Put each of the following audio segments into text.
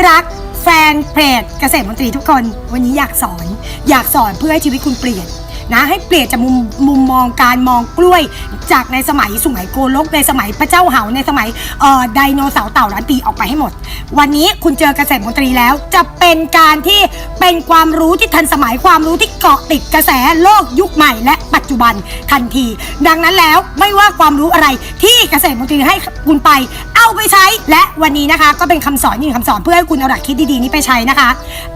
ที่รัก แฟนเพจเกษตรมนตรีทุกคน วันนี้อยากสอน อยากสอนเพื่อให้ชีวิตคุณเปลี่ยนนะให้เปลี่ยนจากมุมมุมมองการมองกล้วย จากในสมัยสุไหงโกลกในสมัยพระเจ้าเหาในสมัยเอ่อไดโนเสาร์เต่าล้านปีออกไปให้หมด วันนี้คุณเจอเกษตรมนตรีแล้ว จะเป็นการที่เป็นความรู้ที่ทันสมัยความรู้ที่เกาะติดกระแสโลกยุคใหม่ และปัจจุบันทันที ดังนั้นแล้วไม่ว่าความรู้อะไรที่เกษตรมนตรีให้คุณไป ไปใช้ และวันนี้นะคะ ก็เป็นคำสอนอีกหนึ่งคำสอนเพื่อให้คุณเอาหลักคิดดีๆนี้ไปใช้นะคะ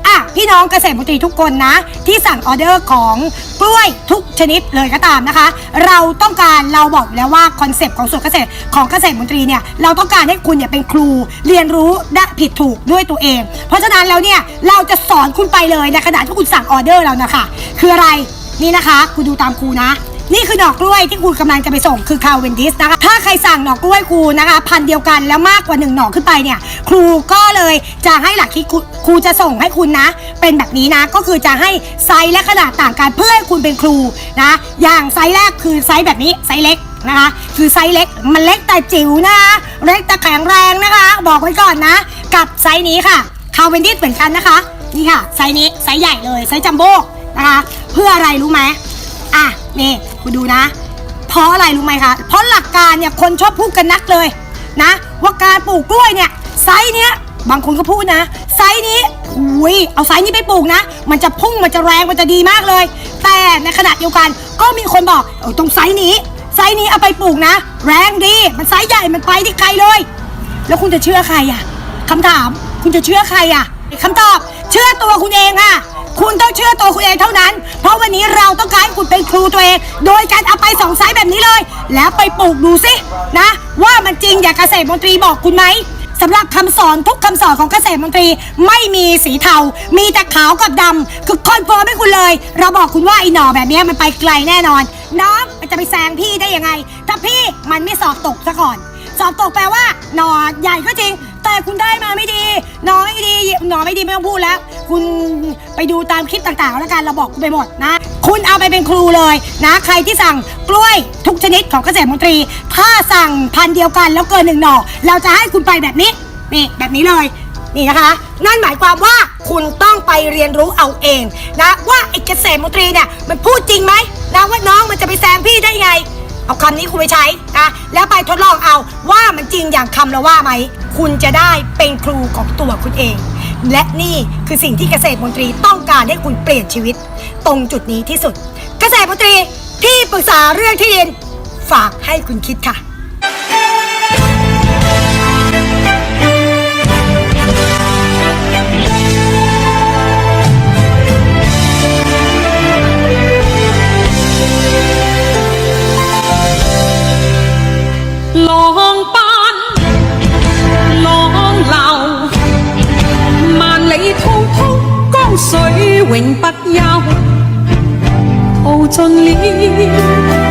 อะพี่น้องเกษตรมนตรีทุกคนนะ ที่สั่งออเดอร์ของกล้วยทุกชนิดเลยก็ตามนะคะ เราต้องการเราบอกแล้วว่าคอนเซปต์ของสวนเกษตรของเกษตรมนตรีเนี่ยเราต้องการให้คุณเนี่ยเป็นครูเรียนรู้ได้ผิดถูกด้วยตัวเอง เพราะฉะนั้นแล้วเนี่ยเราจะสอนคุณไปเลยในขณะที่คุณสั่งออเดอร์เรานะคะคืออะไรนี่นะคะ คุณดูตามครูนะ นี่คือหนอกกล้วยที่คุณกำลังจะไปส่งคือคาเวนดิสนะคะ ถ้าใครสั่งหนอกกล้วยครูนะคะ พันเดียวกันแล้วมากกว่าหนึ่งหน่อขึ้นไปเนี่ย ครูก็เลยจะให้หลักคิดครูครูจะส่งให้คุณนะ เป็นแบบนี้นะ ก็คือจะให้ไซส์และขนาดต่างกันเพื่อให้คุณเป็นครูนะ อย่างไซส์แรกคือไซส์แบบนี้ไซส์เล็กนะคะคือไซส์เล็กมันเล็กแต่จิ๋วนะคะเล็กแต่แข็งแรงนะคะ บอกไว้ก่อนนะ กับไซส์นี้ค่ะคาเวนดิสเหมือนกันนะคะนี่ค่ะไซส์นี้ไซส์ใหญ่เลยไซส์จัมโบ้นะคะ เพื่ออะไรรู้ไหมอะนี่ คุณดูนะ เพราะอะไรรู้ไหมคะ เพราะหลักการเนี่ยคนชอบพูดกันนักเลยนะ ว่าการปลูกกล้วยเนี่ยไซส์เนี้ยบางคนก็พูดนะ ไซส์นี้หุยเอาไซส์นี้ไปปลูกนะ มันจะพุ่งมันจะแรงมันจะดีมากเลย แต่ในขณะเดียวกันก็มีคนบอกเออตรงไซส์นี้ไซส์นี้เอาไปปลูกนะ แรงดีมันไซส์ใหญ่มันไปที่ไกลเลย แล้วคุณจะเชื่อใครอะคำถามคุณจะเชื่อใครอะคำตอบเชื่อตัวคุณเองอะคุณต้องเชื่อตัวคุณเองเท่านั้น เพราะวันนี้เราต้องการให้คุณเป็น องโดยการเอาไปสองไซส์แบบนี้เลย แล้วไปปลูกดูสินะ ว่ามันจริงอย่างเกษตรมนตรีบอกคุณไหมสำหรับคำสอนทุกคำสอนของเกษตรมนตรีไม่มีสีเทา มีแต่ขาวกับดำคือคอนเฟิร์มให้คุณเลย เราบอกคุณว่าไอ้หน่อแบบนี้มันไปไกลแน่นอน น้องมันจะไปแซงพี่ได้ยังไง ถ้าพี่มันไม่สอบตกซะก่อน สอบตกแปลว่า หน่อใหญ่ก็จริง แต่คุณได้มาไม่ดีหน่อไม่ดี หน่อไม่ดีไม่ต้องพูดแล้ว คุณไปดูตามคลิปต่างๆ แล้วกันเราบอกไปหมดนะ คุณเอาไปเป็นครูเลยนะ ใครที่สั่งกล้วยทุกชนิดของเกษตรมนตรี ถ้าสั่งพันเดียวกันแล้วเกินหนึ่งหน่อ เราจะให้คุณไปแบบนี้นี่แบบนี้เลยนี่นะคะ นั่นหมายความว่าคุณต้องไปเรียนรู้เอาเองนะว่าไอ้เกษตรมนตรีเนี่ยมันพูดจริงไหมนะว่าน้องมันจะไปแซงพี่ได้ไง เอาคำนี้คุณไปใช้นะแล้วไปทดลองเอาว่ามันจริงอย่างคำเราว่าไหม คุณจะได้เป็นครูของตัวคุณเอง และนี่คือสิ่งที่เกษตรมนตรีต้องการให้คุณเปลี่ยนชีวิต ตรงจุดนี้ที่สุด เกษตรมนตรีที่ปรึกษาเรื่องที่ดินฝากให้คุณคิดค่ะ浪班水永不休，淘尽了